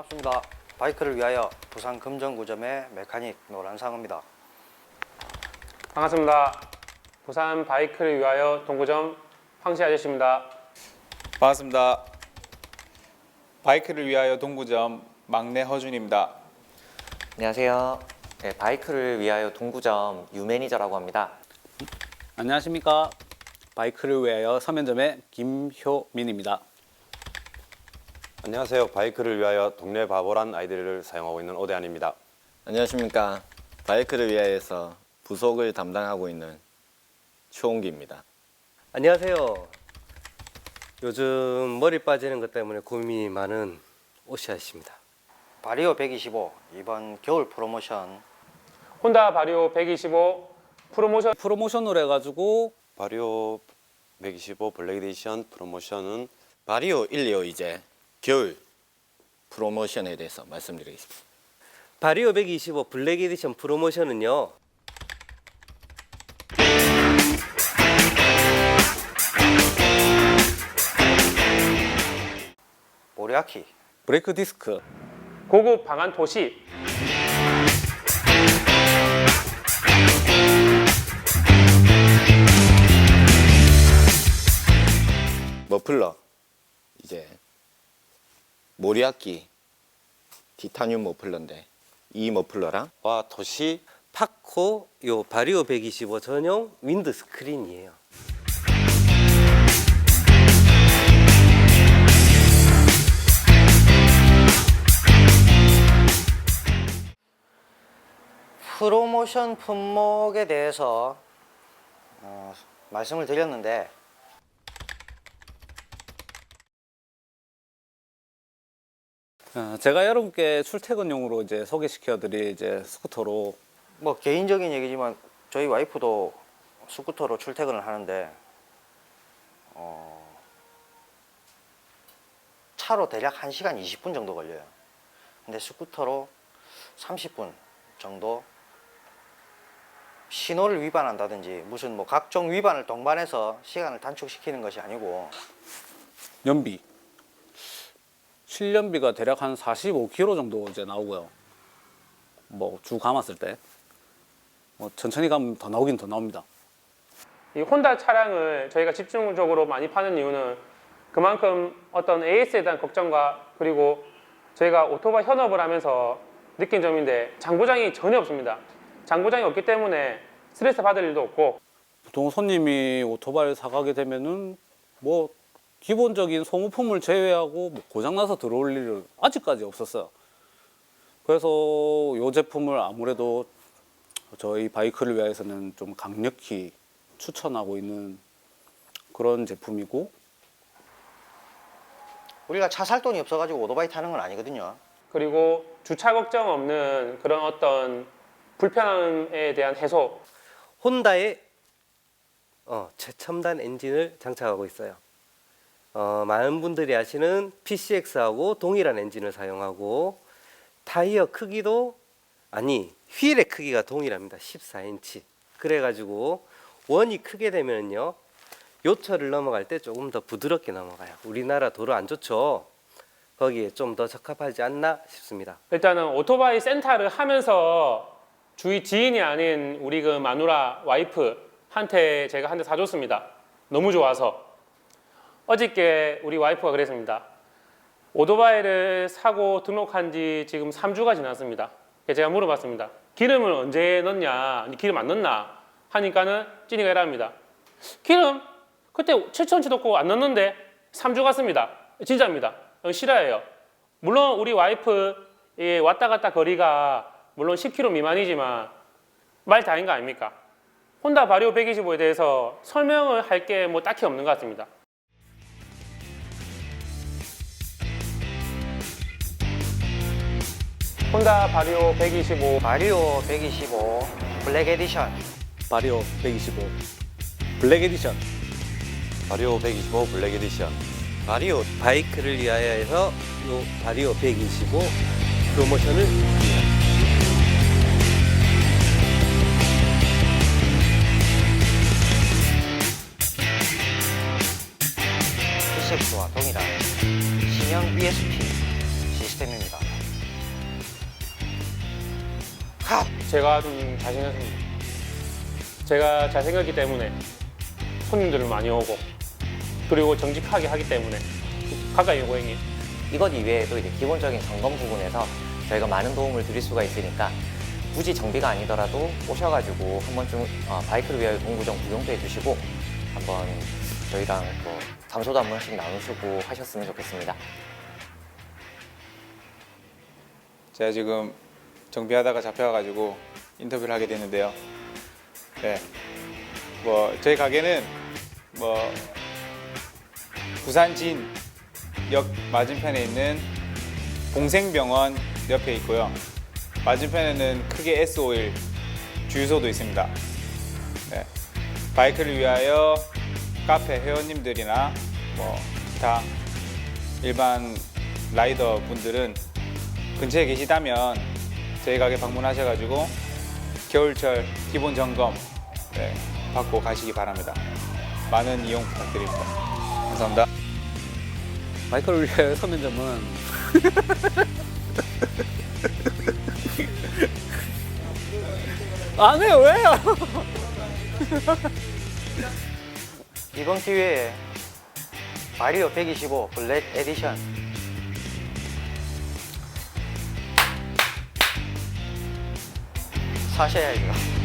반갑습니다. 바이크를 위하여 부산 금정구점의 메카닉 노란상입니다. 반갑습니다. 부산 바이크를 위하여 동구점 황씨 아저씨입니다. 반갑습니다. 바이크를 위하여 동구점 막내 허준입니다. 안녕하세요. 네, 바이크를 위하여 동구점 유매니저라고 합니다. 안녕하십니까 바이크를 위하여 서면점의 김효민입니다. 안녕하세요. 바이크를 위하여 동네 바보란 아이들을 사용하고 있는 오대한입니다. 안녕하십니까. 바이크를 위하여서 부속을 담당하고 있는 최홍기입니다. 안녕하세요. 요즘 머리 빠지는 것 때문에 고민이 많은 오시아 씨입니다. 바리오 125 이번 겨울 프로모션 혼다 바리오 125 프로모션 프로모션을 해가지고 바리오 125 블랙 에디션 프로모션은 바리오 125 이제 겨울 프로모션에 대해서 말씀드리겠습니다. 바리오 125 블랙 에디션 프로모션은요. 모리아키 브레이크 디스크 고급 방한 토시 머플러 이제 모리아키 티타늄 머플러인데 이 머플러랑 와 도시 파코 요 바리오 125 전용 윈드 스크린이에요. 프로모션 품목에 대해서 어, 말씀을 드렸는데 어, 제가 여러분께 출퇴근용으로 이제 소개시켜드릴 이제 스쿠터로. 뭐 개인적인 얘기지만 저희 와이프도 스쿠터로 출퇴근을 하는데 어, 차로 대략 1시간 20분 정도 걸려요. 근데 스쿠터로 30분 정도 신호를 위반한다든지 무슨 뭐 각종 위반을 동반해서 시간을 단축시키는 것이 아니고. 연비 실연비가 대략 한 45km 정도 이제 나오고요. 뭐 주 감았을 때. 뭐 천천히 가면 더 나오긴 더 나옵니다. 이 혼다 차량을 저희가 집중적으로 많이 파는 이유는 그만큼 어떤 AS에 대한 걱정과 그리고 저희가 오토바이 현업을 하면서 느낀 점인데 장고장이 전혀 없습니다. 장고장이 없기 때문에 스트레스 받을 일도 없고 보통 손님이 오토바이를 사가게 되면은 뭐 기본적인 소모품을 제외하고 뭐 고장나서 들어올 일은 아직까지 없었어요. 그래서 이 제품을 아무래도 저희 바이크를 위해서는 좀 강력히 추천하고 있는 그런 제품이고 우리가 차 살 돈이 없어가지고 오토바이 타는 건 아니거든요. 그리고 주차 걱정 없는 그런 어떤 불편함에 대한 해소 혼다의 어, 최첨단 엔진을 장착하고 있어요. 어, 많은 분들이 아시는 PCX하고 동일한 엔진을 사용하고 타이어 크기도 아니 휠의 크기가 동일합니다. 14인치. 그래가지고 원이 크게 되면요 요철을 넘어갈 때 조금 더 부드럽게 넘어가요. 우리나라 도로 안 좋죠. 거기에 좀 더 적합하지 않나 싶습니다. 일단은 오토바이 센터를 하면서 주위 지인이 아닌 우리 그 마누라 와이프한테 제가 한 대 사줬습니다. 너무 좋아서 어저께 우리 와이프가 그랬습니다. 오토바이를 사고 등록한 지 지금 3주가 지났습니다. 제가 물어봤습니다. 기름을 언제 넣냐? 기름 안 넣나? 하니까는 찐이가 이랍니다. 기름 그때 7천치 넣고 안 넣는데 3주 갔습니다. 진짜입니다. 어, 실화예요. 물론 우리 와이프 이 왔다 갔다 거리가 물론 10km 미만이지만 말 다인 거 아닙니까? 혼다 바리오 125에 대해서 설명을 할 게 뭐 딱히 없는 것 같습니다. 혼다 바리오 125 바리오 125 블랙 에디션. 바리오 125 블랙 에디션. 바리오 125 블랙 에디션. 바리오 바이크를 위하여 해서 요 바리오 125 프로모션을 PCX와 동일한 신형 ESP 제가 좀 잘생겼습니다. 제가 잘생겼기 때문에 손님들을 많이 오고 그리고 정직하게 하기 때문에 가까이 오고 형님. 이것 이외에도 이제 기본적인 점검 부분에서 저희가 많은 도움을 드릴 수가 있으니까 굳이 정비가 아니더라도 오셔가지고 한 번쯤 어, 바이크를 위하여 동구점 구경도 해주시고 한번 저희랑 또 장소도 한 번씩 나누시고 하셨으면 좋겠습니다. 제가 지금 정비하다가 잡혀가지고 인터뷰를 하게 됐는데요. 네. 뭐 저희 가게는 뭐 부산 진역 맞은편에 있는 봉생병원 옆에 있고요. 맞은편에는 크게 S5일 주유소도 있습니다. 네. 바이크를 위하여 카페 회원님들이나 뭐 기타 일반 라이더 분들은 근처에 계시다면 저희 가게 방문하셔가지고 겨울철 기본 점검 네, 받고 가시기 바랍니다. 많은 이용 부탁드립니다. 감사합니다. 바이크를 위해 서면점은 안 해요 왜요? 이번 기회에 마리오 125 블랙 에디션 사셔야죠.